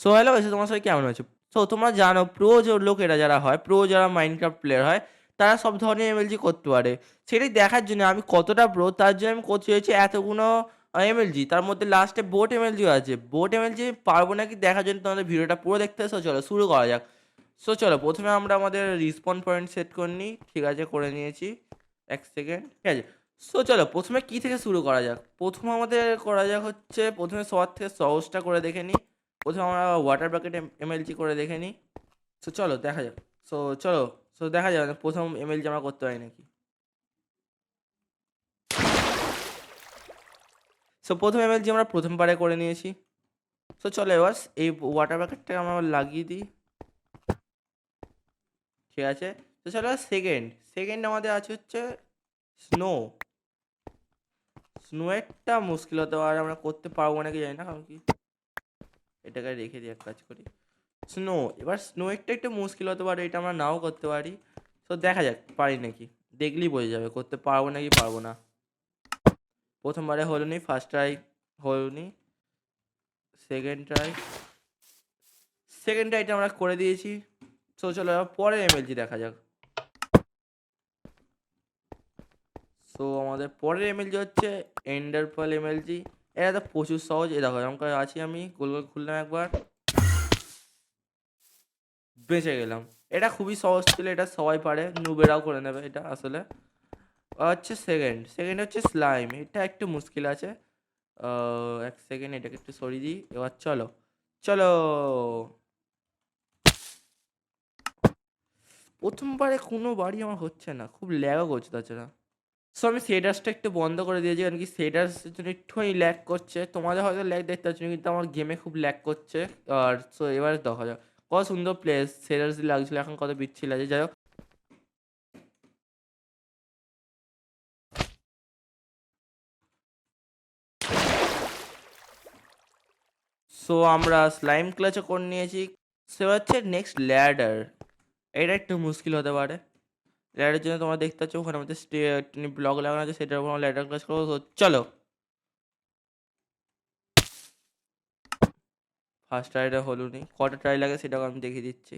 So hello এসে তোমার সাথে কেমন আছে? সো তোমরা জানো প্রো যে লোকেরা যারা হয় প্রো যারা মাইনক্রাফট প্লেয়ার হয়, তারা সব ধরনের এমএলজি করতে পারে। সেটাই দেখার জন্য আমি কতটা প্রো তার জন্য আমি করতে হয়েছি এতগুলো এমএলজি তার মধ্যে লাস্টে বোট এমএলজিও আছে। বোট এমএলজি পারব নাকি দেখার জন্য তোমাদের ভিডিওটা পুরো দেখতে সো চলো, শুরু করা যাক। সো চলো, প্রথমে আমরা আমাদের রিসপন পয়েন্ট সেট করে নিই। ঠিক আছে, করে নিয়েছি। এক সেকেন্ড ঠিক আছে। সো চলো, প্রথমে কী থেকে শুরু করা যাক? প্রথমে আমাদের করা যাক হচ্ছে, প্রথমে সবার থেকে সহজটা করে দেখে নিই। প্রথমে আমরা ওয়াটার ব্যাকেট এমএলজি করে দেখে নিই। সো চলো, দেখা যাক। সো চলো সো দেখা যাক প্রথম এমএলজি আমরা করতে পারি নাকি? সো প্রথম এমএলজি আমরা প্রথমবারে করে নিয়েছি। সো চলো, এবার এই ওয়াটার ব্যাকেটটা আমরা লাগিয়ে দিই। ঠিক আছে? তো চলো সেকেন্ড সেকেন্ড আমাদের আছে হচ্ছে স্নো স্নোয়েরটা মুশকিল হতে পারে, আমরা করতে পারব নাকি জানি না, কারণ কি? এটাকে রেখে দিই এক কাজ করি। স্নো এবার স্নো একটা একটু মুশকিল হতে পারে, এটা আমরা নাও করতে পারি। তো দেখা যাক, পারি নাকি? দেখলেই বোঝা যাবে, করতে পারব নাকি পারব না। প্রথমবারে হলো নি ফার্স্ট ট্রাই হলো নি সেকেন্ড ট্রাই সেকেন্ড ট্রাইটা আমরা করে দিয়েছি। তো চলো পরের এমএলজি দেখা যাক। সো আমাদের পরের এমএলজি হচ্ছে এন্ডারপল এমএলজি এটা তো প্রচুর সহজ। এ দেখো করে আছি আমি, গোল গোল খুললাম একবার। বেঁচে গেলাম। এটা খুবই সহজ ছিল, এটা সবাই পারে নুবেরাও করে নেবে এটা আসলে। হচ্ছে সেকেন্ড সেকেন্ড হচ্ছে স্লাইম এটা একটু মুশকিল আছে। এক সেকেন্ড এটাকে একটু সরিয়ে দিই, এবার চলো। চলো। প্রথমবারে কোনো বাড়ি আমার হচ্ছে না, খুব ল্যাগও করছে তাছাড়া সো আমি সেডার্সটা একটু বন্ধ করে দিয়েছি, কারণ কি সেডার্সের জন্য একটুখানি ল্যাগ করছে। তোমাদের হয়তো ল্যাগ দেখতে পাচ্ছ, কিন্তু আমার গেমে খুব ল্যাগ করছে। আর সো এবার দেখা যাক। কত সুন্দর প্লেস সেডার্স লাগছিল, এখন কত বিচ্ছিল আছে যাই হোক। সো আমরা স্লাইম ক্লাচও করে নিয়েছি। সে হচ্ছে নেক্সট ল্যাডার এটা একটু মুশকিল হতে পারে। ল্যাডারের জন্য তোমরা দেখতে পাচ্ছ, ওখানে আমাদের ব্লগ লাগানো আছে, সেটার উপর ল্যাডার ক্লাস করব। তো চলো। ফার্স্ট ট্রাইটা হলো নি। কটা ট্রাই লাগে সেটাও আমি দেখিয়ে দিচ্ছি।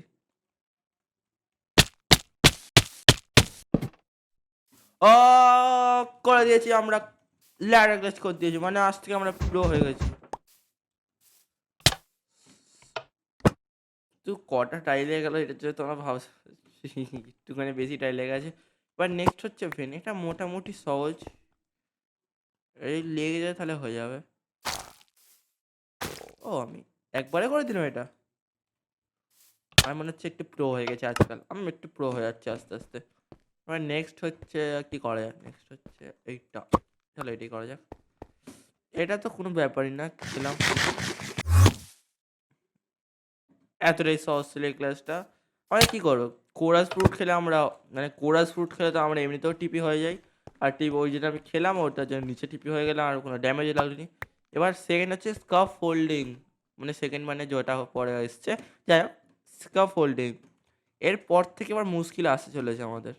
ও করে দিয়েছি আমরা ল্যাডার ক্লাস করে দিয়েছি মানে আজ থেকে আমরা প্রো হয়ে গেছি। তো কটা টাই লেগে গেলো, এটার জন্য তোমরা ভাব একটুখানি বেশি টাই লেগে গেছে এবার নেক্সট হচ্ছে ভেন এটা মোটামুটি সহজ। এই লেগে যায় তাহলে হয়ে যাবে। ও, আমি একবারে করে দিলাম এটা। আমার মনে হচ্ছে একটু প্রো হয়ে গেছে আজকাল। আমি একটু প্রো হয়ে যাচ্ছে আস্তে আস্তে। আমার নেক্সট হচ্ছে কি করা যাক নেক্সট হচ্ছে এইটা। চলো এটাই করা যাক। এটা তো কোনো ব্যাপারই না, খেলাম। এতটাই সহজ ছিল এই ক্লাসটা আমরা কী করব? কোরাস ফ্রুট খেলে আমরা মানে কোরাস ফ্রুট খেলে তো আমরা এমনিতেও টিপি হয়ে যাই। আর টিপি ওই যেটা আমি খেলাম, ওটার জন্য নিচে টিপি হয়ে গেলাম, আর কোনো ড্যামেজ লাগেনি এবার সেকেন্ড হচ্ছে স্কাফ ফোল্ডিং মানে সেকেন্ড মানে যেটা পরে এসছে। যাই হোক স্কাফ ফোল্ডিং এরপর থেকে এবার মুশকিল আসতে চলেছে আমাদের।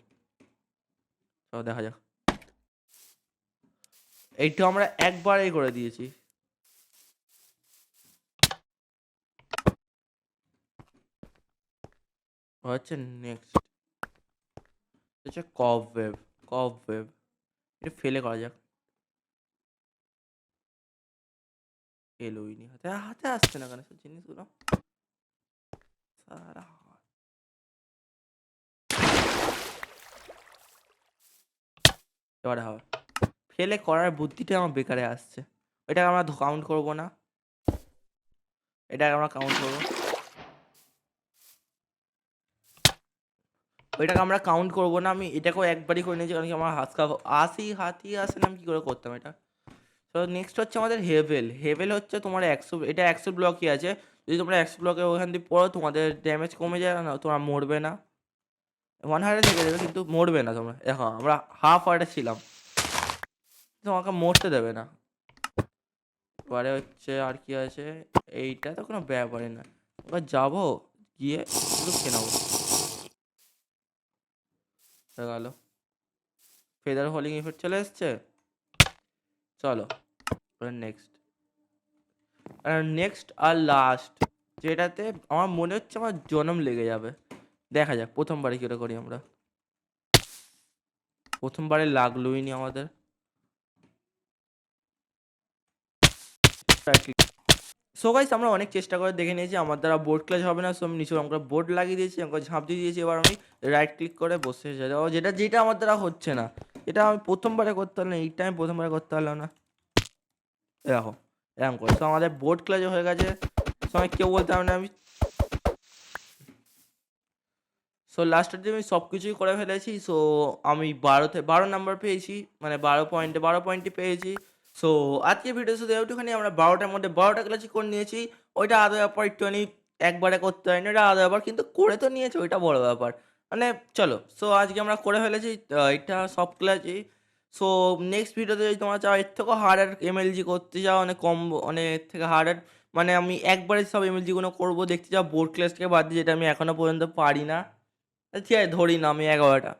চলো দেখা যাক। এইটা আমরা একবারেই করে দিয়েছি। হচ্ছে নেক্সট হচ্ছে কব ওয়েব কব ওয়েব এটা ফেলে করা যাক। এলোইনি হাতে হাতে আসছে না কেন সব জিনিসগুলো? সারা। এবারে হবে। ফেলে করার বুদ্ধিটা আমার বেকারে আসছে। এটাকে আমরা কাউন্ট করব না। এটাকে আমরা কাউন্ট করব। ওইটাকে আমরা কাউন্ট করব না, আমি এটাকেও একবারই করে নিয়েছি, কারণ কি আমার হাত কাপ আসি হাতি আসে না, আমি কী করে করতাম এটা? তো নেক্সট হচ্ছে আমাদের হেভেল হেভেল হচ্ছে তোমার একশো এটা একশো ব্লকই আছে। যদি তোমরা একশো ব্লকে ওখান দিয়ে পড়ো, তোমাদের ড্যামেজ কমে যায়, না তোমরা মরবে না। ওয়ান হার্টে থেকে যাবে, কিন্তু মরবে না তোমরা। দেখো, আমরা হাফ হার্টে ছিলাম। তোমাকে মরতে দেবে না। এবারে হচ্ছে আর কি আছে? এইটা তো কোনো ব্যাপারই না। এবার যাব, গিয়ে শুধু খেয়ে নেব। গেল ফেদার হলিং ইফেক্ট চলে এসছে? চলো নেক্সট নেক্সট আর লাস্ট যেটাতে আমার মনে হচ্ছে আমার জনম লেগে যাবে। দেখা যাক, প্রথমবারে কী করি আমরা। প্রথমবারে লাগলোই নি আমাদের। সো গাইস আমরা অনেক চেষ্টা করে দেখে নিয়েছি, আমার দ্বারা বোর্ড ক্লাস হবে না সো আমি নিচে আমরা বোর্ড লাগিয়ে দিয়েছি আমাকে ঝাঁপ দিয়ে দিয়েছি, এবার আমি রাইট ক্লিক করে বসে যাব। যেটা যেটা আমার দ্বারা হচ্ছে না, এটা আমি প্রথমবারে করতে পারলাম এইটা আমি প্রথমবারে করতে পারলাম না। দেখো, এরকম করে। তো আমাদের বোর্ড ক্লাস হয়ে গেছে সময় কেউ বলতে পারবে না, আমি সো লাস্টের দিন আমি সব কিছুই করে ফেলেছি সো আমি বারোতে, বারো নাম্বার পেয়েছি মানে বারো পয়েন্টে বারো পয়েন্টে পেয়েছি। সো আজকে ভিডিও শুধু একটুখানি আমরা বারোটার মধ্যে বারোটা ক্লাসই করে নিয়েছি। ওইটা আধা ব্যাপার একটুখানি একবারে করতে হয়নি। ওটা আধা ব্যাপার, কিন্তু করে তো নিয়েছি, ওইটা বড় ব্যাপার। মানে চলো সো আজকে আমরা করে ফেলেছি। এটা সব ক্লাসই সো নেক্সট ভিডিওতে যদি তোমরা চাও, এর থেকেও হার্ডার এমএলজি করতে চাও অনেক কম অনেক এর থেকে হার্ডার মানে আমি একবারে সব এমএলজিগুলো করব, দেখতে চাও। বোর্ড ক্লাস থেকে বাদ দিয়ে যেটা আমি এখনও পর্যন্ত পারি না। ঠিক আছে, ধরি না আমি এগারোটা।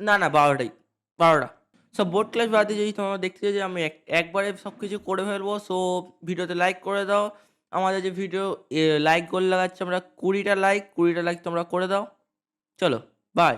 না না, বারোটাই। বারোটা। সব বোর্ড ক্লাস বাদে যদি তোমরা দেখতে চাও যে আমি এক- একবারে সব কিছু করে ফেলব সো ভিডিওতে লাইক করে দাও। আমাদের যে ভিডিও লাইক গোল লাগাচ্ছে আমরা কুড়িটা লাইক কুড়িটা লাইক তোমরা করে দাও। চলো বাই